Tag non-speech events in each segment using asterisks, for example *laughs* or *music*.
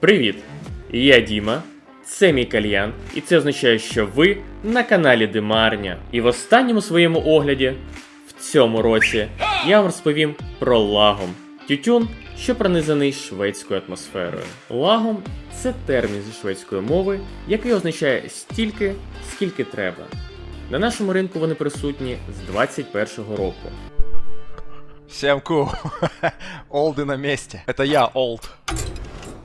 Привіт! Я Діма, це мій кальян, і це означає, що ви на каналі Демарня. І в останньому своєму огляді в цьому році я вам розповім про лагом. Тютюн, що пронизаний шведською атмосферою. Лагом це термін зі шведської мови, який означає стільки, скільки треба. На нашому ринку вони присутні з 21-го року. Всем ку. *laughs* Олды на месте. Это я, Олд.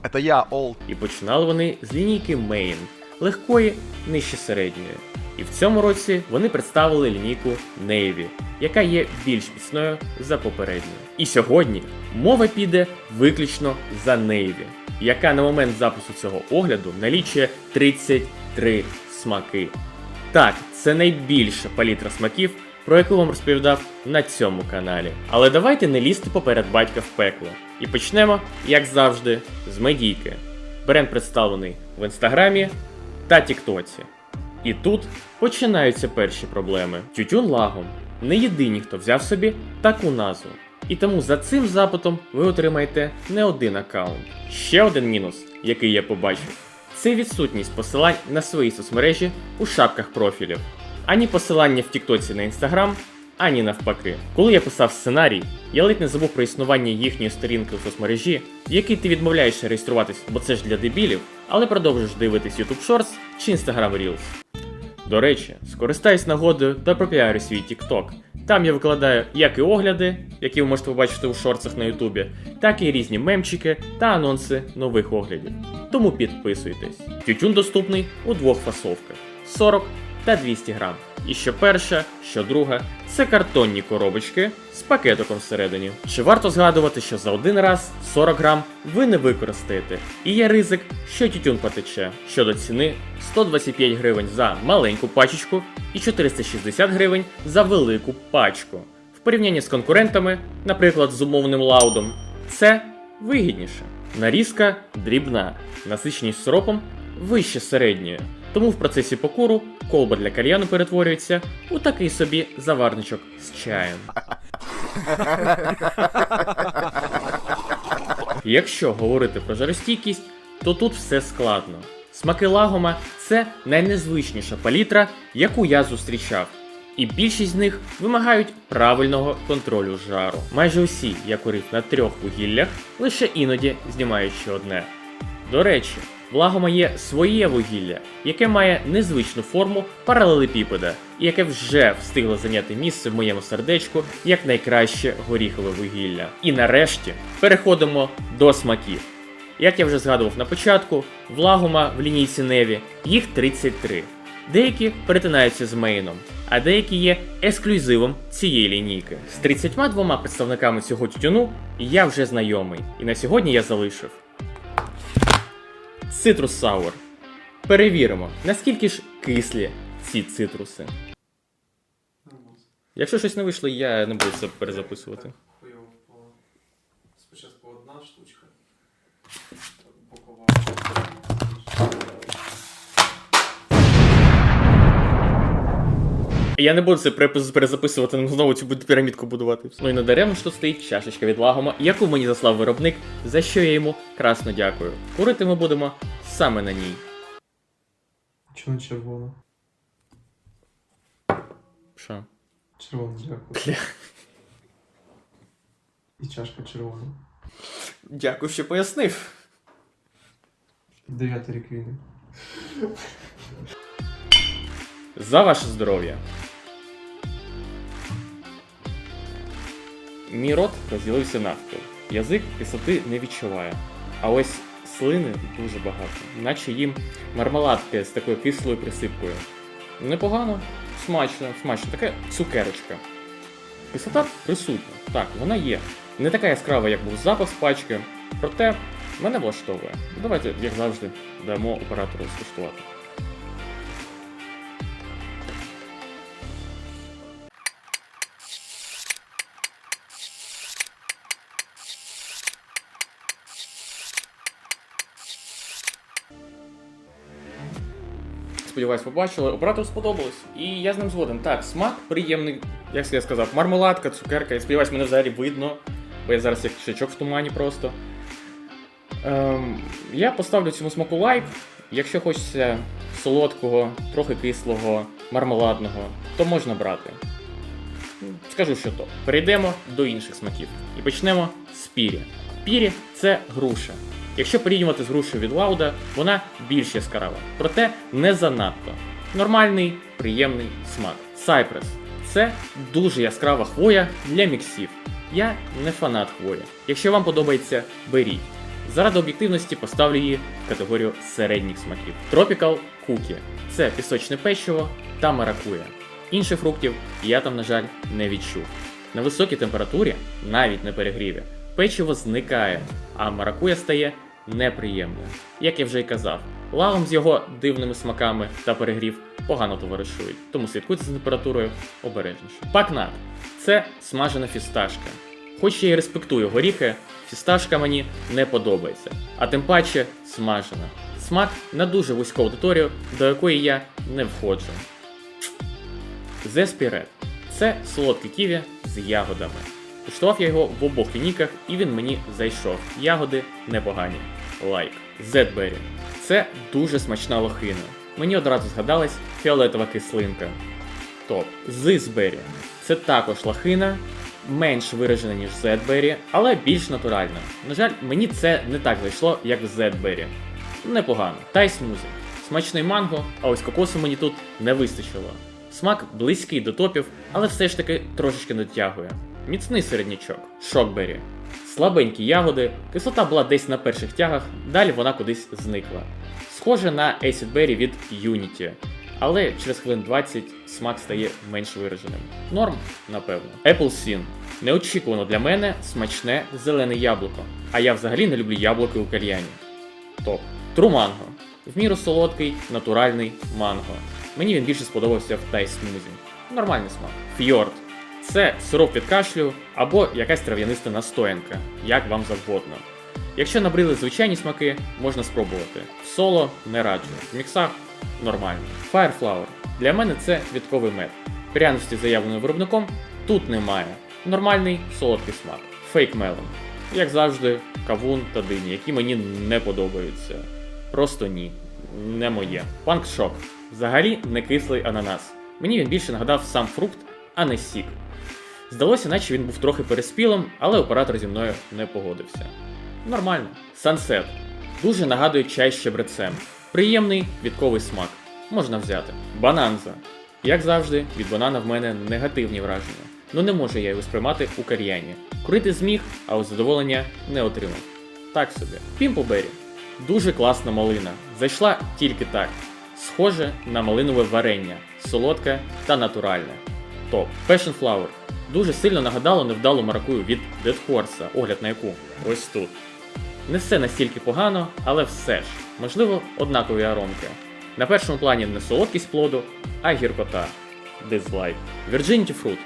Это я, Олд. І починали вони з лінійки Main, легкої нижче середньої. І в цьому році вони представили лінійку Navy, яка є більш міцною за попередню. І сьогодні мова піде виключно за Navy, яка на момент запису цього огляду налічує 33 смаки. Так, це найбільша палітра смаків, про яку вам розповідав на цьому каналі. Але давайте не лізти поперед батька в пекло. І почнемо, як завжди, з медійки. Бренд представлений в інстаграмі та Тіктоці. І тут починаються перші проблеми. Тютюн лагом не єдині, хто взяв собі таку назву. І тому за цим запитом ви отримаєте не один аккаунт. Ще один мінус, який я побачив, це відсутність посилань на свої соцмережі у шапках профілів, ані посилання в Тіктоці на Інстаграм, ані навпаки. Коли я писав сценарій, я ледь не забув про існування їхньої сторінки у соцмережі, в якій ти відмовляєшся реєструватись, бо це ж для дебілів, але продовжуєш дивитись YouTube Shorts чи Instagram Reels. До речі, скористаюсь нагодою та пропіарю свій TikTok. Там я викладаю як і огляди, які ви можете побачити у шорцах на Ютубі, так і різні мемчики та анонси нових оглядів. Тому підписуйтесь. Тютюн доступний у двох фасовках: 40 та 200 грам. І що перша, що друга це картонні коробочки з пакетиком всередині. Чи варто згадувати, що за один раз 40 грам ви не використаєте, і є ризик, що тютюн потече. Щодо ціни 125 гривень за маленьку пачечку і 460 гривень за велику пачку. В порівнянні з конкурентами, наприклад, з умовним лаудом, це вигідніше. Нарізка дрібна, насиченість сиропом вище середньої. Тому в процесі покуру колба для кальяну перетворюється у такий собі заварничок з чаєм. Якщо говорити про жаростійкість, то тут все складно. Смаки лагома це найнезвичніша палітра, яку я зустрічав. І більшість з них вимагають правильного контролю жару. Майже усі я курив на трьох вугіллях, лише іноді знімаючи одне. До речі, в лагома є своє вугілля, яке має незвичну форму паралелепіпеда, і яке вже встигло зайняти місце в моєму сердечку як найкраще горіхове вугілля. І нарешті переходимо до смаків. Як я вже згадував на початку, в лагома в лінійці Неві їх 33. Деякі перетинаються з мейном, а деякі є ексклюзивом цієї лінійки. З 32 представниками цього тютюну я вже знайомий, і на сьогодні я залишив Citrus Sour. Перевіримо, наскільки ж кислі ці цитруси. Якщо щось не вийшло, я не буду це перезаписувати. Я не буду це перезаписувати, ну, знову цю пірамідку будувати. Ну і надаремно, що стоїть чашечка від лагома, яку мені заслав виробник, за що я йому красно дякую. Курити ми будемо саме на ній. Чому червона? Що? Червона, дякую. Бля. І чашка червона. Дякую, що пояснив. Дев'ятий рік війни. За ваше здоров'я. Мій рот розділився навпіл. Язик кислоти не відчуває. А ось слини дуже багато, наче їм мармеладки з такою кислою присипкою. Непогано, смачно, смачно, така цукерочка. Кислота присутня, так, вона є. Не така яскрава, як був запах з пачки, проте мене влаштовує. Давайте, як завжди, дамо оператору скуштувати. Сподіваюсь, побачили. Оператору сподобалось. І я з ним згоден. Так, смак приємний, як я сказав, мармеладка, цукерка. Я сподіваюсь, мене взагалі видно. Бо я зараз як шичок в тумані просто. Ем, я поставлю цьому смаку лайк. Якщо хочеться солодкого, трохи кислого, мармеладного, то можна брати. Скажу, що то. Перейдемо до інших смаків. І почнемо з пірі. Пірі це груша. Якщо порівнювати з грушею від Лауда, вона більш яскрава, проте не занадто. Нормальний, приємний смак. Сайпрес це дуже яскрава хвоя для міксів. Я не фанат хвої. Якщо вам подобається, беріть. Заради об'єктивності поставлю її в категорію середніх смаків. Tropical Cookie – це пісочне печиво та маракуя. Інших фруктів я там, на жаль, не відчув. На високій температурі, навіть на перегріві, печиво зникає, а маракуя стає неприємною. Як я вже й казав, лавом з його дивними смаками та перегрів погано товаришують, тому слідкуйте за температурою обережніше. Пакнат це смажена фісташка. Хоч я і респектую горіхи, фісташка мені не подобається, а тим паче смажена. Смак на дуже вузьку аудиторію, до якої я не входжу. Зеспірет це солодкий ківі з ягодами. Куштував я його в обох лінійках і він мені зайшов. Ягоди непогані. Лайк. Зетбері. Це дуже смачна лохина. Мені одразу згадалась фіолетова кислинка. Топ. Зизбері. Це також лохина, менш виражена, ніж Зетбері, але більш натуральна. На жаль, мені це не так зайшло, як в Зетбері. Непогано. Тай смузі. Смачний манго, а ось кокосу мені тут не вистачило. Смак близький до топів, але все ж таки трошечки дотягує. Міцний середнячок. Шокбері. Слабенькі ягоди, кислота була десь на перших тягах, далі вона кудись зникла. Схоже на Acid Berry від Unity, але через хвилин 20 смак стає менш вираженим. Норм, напевно. Apple Sin. Неочікувано для мене смачне зелене яблуко. А я взагалі не люблю яблуки у кальяні. Топ. Тру манго. В міру солодкий, натуральний манго. Мені він більше сподобався в тай смузі. Нормальний смак. Фьорд. Це сироп від кашлю або якась трав'яниста настоянка, як вам завгодно. Якщо набрили звичайні смаки, можна спробувати. Соло не раджу, в міксах нормально. Fireflower. Для мене це квітковий мед. Пряності, заявленої виробником, тут немає. Нормальний солодкий смак. Fake melon. Як завжди, кавун та дині, які мені не подобаються. Просто ні. Не моє. Панк шок. Взагалі не кислий ананас. Мені він більше нагадав сам фрукт, а не сік. Здалося, наче він був трохи переспілим, але оператор зі мною не погодився. Нормально. Сансет. Дуже нагадує чай з щебрецем. Приємний відковий смак. Можна взяти. Бананза. Як завжди, від банана в мене негативні враження. Ну не можу я його сприймати у кар'яні. Курити зміг, а от задоволення не отримав. Так собі. Пімплбері. Дуже класна малина. Зайшла тільки так. Схоже на малинове варення, солодке та натуральне. Топ. Passion Flower. Дуже сильно нагадало невдалу маракую від Dead Horse, огляд на яку ось тут. Не все настільки погано, але все ж, можливо, однакові аромки. На першому плані не солодкість плоду, а гіркота. Дизлайк. Virginity Fruit.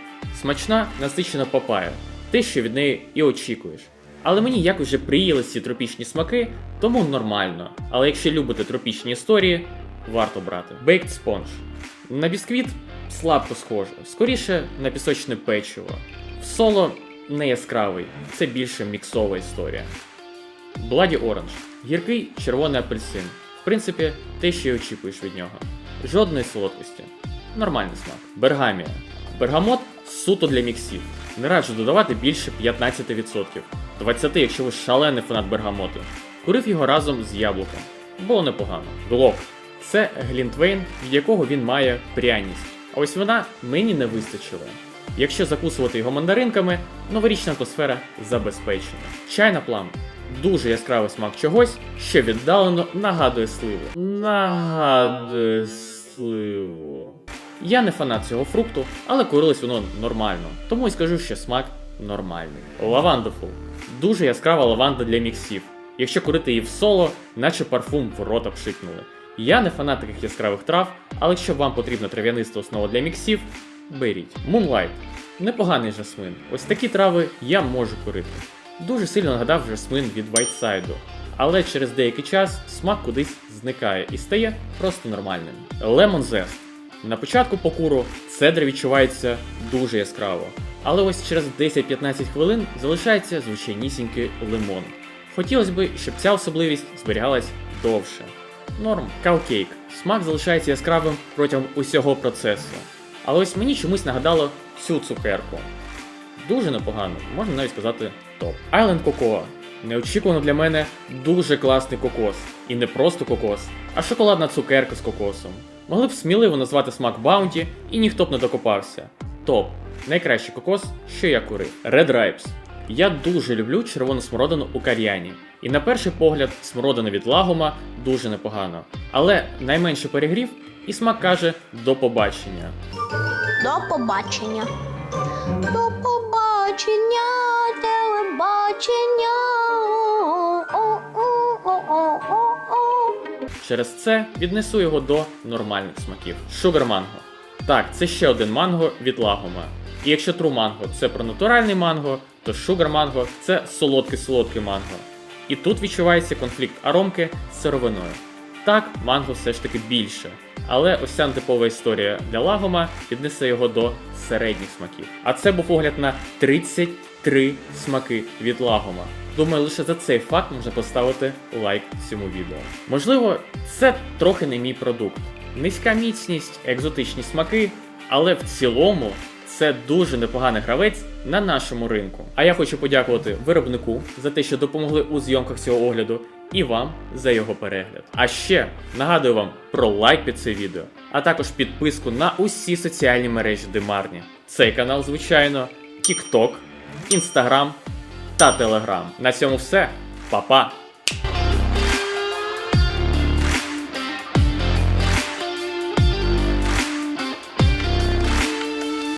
Смачна, насичена папая. Те, що від неї і очікуєш. Але мені якось вже приїлись ці тропічні смаки, тому нормально. Але якщо любите тропічні історії, варто брати. Baked Sponge. На бісквіт слабко схоже, скоріше на пісочне печиво. В соло не яскравий, це більше міксова історія. Bloody Orange. Гіркий червоний апельсин. В принципі, те, що й очікуєш від нього. Жодної солодкості. Нормальний смак. Бергамія. Бергамот суто для міксів. Не раджу додавати більше 15%. 20%, якщо ви шалений фанат бергамоту. Курив його разом з яблуком. Було непогано. Глок. Це глінтвейн, від якого він має пряність. Ось вона мені не вистачила. Якщо закусувати його мандаринками, новорічна атмосфера забезпечена. Чайна плам. Дуже яскравий смак чогось, що віддалено нагадує сливу. Нагадує сливу. Я не фанат цього фрукту, але курилось воно нормально, тому і скажу, що смак нормальний. Лавандофул. Дуже яскрава лаванда для міксів. Якщо курити її в соло, наче парфум в рота пшикнули. Я не фанат таких яскравих трав, але якщо вам потрібна трав'яниста основа для міксів, беріть. Moonlight. Непоганий жасмин. Ось такі трави я можу курити. Дуже сильно нагадав жасмин від Whiteside, але через деякий час смак кудись зникає і стає просто нормальним. Lemon Zest. На початку покуру цедр відчувається дуже яскраво, але ось через 10-15 хвилин залишається звичайнісінький лимон. Хотілося б, щоб ця особливість зберігалась довше. Норм, каукейк. Смак залишається яскравим протягом усього процесу. Але ось мені чомусь нагадало цю цукерку. Дуже непогано, можна навіть сказати топ. Island Cocoa. Неочікувано для мене дуже класний кокос. І не просто кокос, а шоколадна цукерка з кокосом. Могли б сміливо назвати смак Баунті, і ніхто б не докопався. Топ. Найкращий кокос, що я курив. Red Ripes. Я дуже люблю червону смородину у кальяні. І на перший погляд, смородина від лагома дуже непогано. Але найменше перегрів, і смак каже до побачення. До побачення. До побачення, телебачення. Через це віднесу його до нормальних смаків. Sugar манго. Так, це ще один манго від лагома. І якщо True манго це про натуральний манго, то Sugar манго це солодкий-солодкий манго. І тут відчувається конфлікт аромки з сировиною. Так, манго все ж таки більше. Але ось типова історія для лагома піднесе його до середніх смаків. А це був огляд на 33 смаки від лагома. Думаю, лише за цей факт можна поставити лайк цьому відео. Можливо, це трохи не мій продукт. Низька міцність, екзотичні смаки, але в цілому це дуже непоганий гравець на нашому ринку. А я хочу подякувати виробнику за те, що допомогли у зйомках цього огляду, і вам за його перегляд. А ще нагадую вам про лайк під це відео, а також підписку на усі соціальні мережі Демарні. Цей канал, звичайно, TikTok, Instagram та Telegram. На цьому все. Па-па!